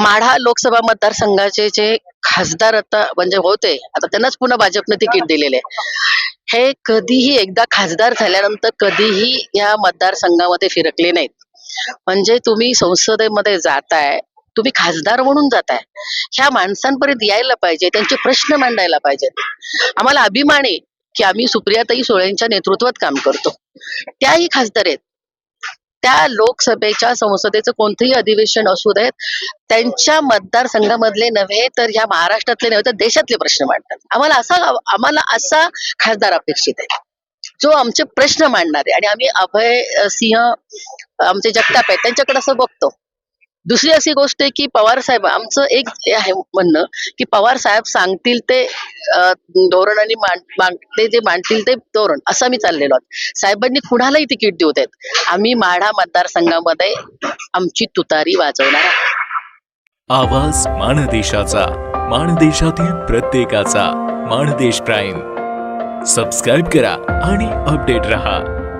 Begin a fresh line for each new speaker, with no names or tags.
माढा लोकसभा मतदारसंघाचे जे खासदार आता म्हणजे होते आता त्यांनाच पुन्हा भाजपने तिकीट दिलेले आहे. हे कधीही एकदा खासदार झाल्यानंतर कधीही या मतदारसंघामध्ये फिरकले नाहीत. म्हणजे तुम्ही संसदेमध्ये जाताय तुम्ही खासदार म्हणून जाताय. ह्या माणसांपर्यंत यायला पाहिजे त्यांचे प्रश्न मांडायला पाहिजेत आम्हाला अभिमान आहे की आम्ही सुप्रियाताई सुळेंच्या नेतृत्वात काम करतो. त्याही खासदार आहेत. त्या लोकसभेच्या संसदेचं कोणतंही अधिवेशन असू देत त्यांच्या मतदारसंघामधले नव्हे तर ह्या महाराष्ट्रातले नव्हे तर देशातले प्रश्न मांडतात. आम्हाला असा आम्हाला असा खासदार अपेक्षित आहे. जो आमचे प्रश्न मांडणार आहे आणि आम्ही अभय सिंह आमचे जगताप आहेत त्यांच्याकडे असं बघतो. दुसरी अशी गोष्ट आहे की पवार साहेब आमचं एक हे आहे म्हणणं की पवार साहेब सांगतील ते धोरण आणि ते जे मांडतील ते धोरण असं आम्ही चाललेलो आहोत साहेबांनी कुणालाही तिकीट देऊ देत. आम्ही माढा मतदारसंघामध्ये आमची तुतारी वाजवणार
आवाज माणदेशाचा माणदेशातील प्रत्येकाचा माणदेश प्राईम. सबस्क्राईब करा आणि अपडेट रहा.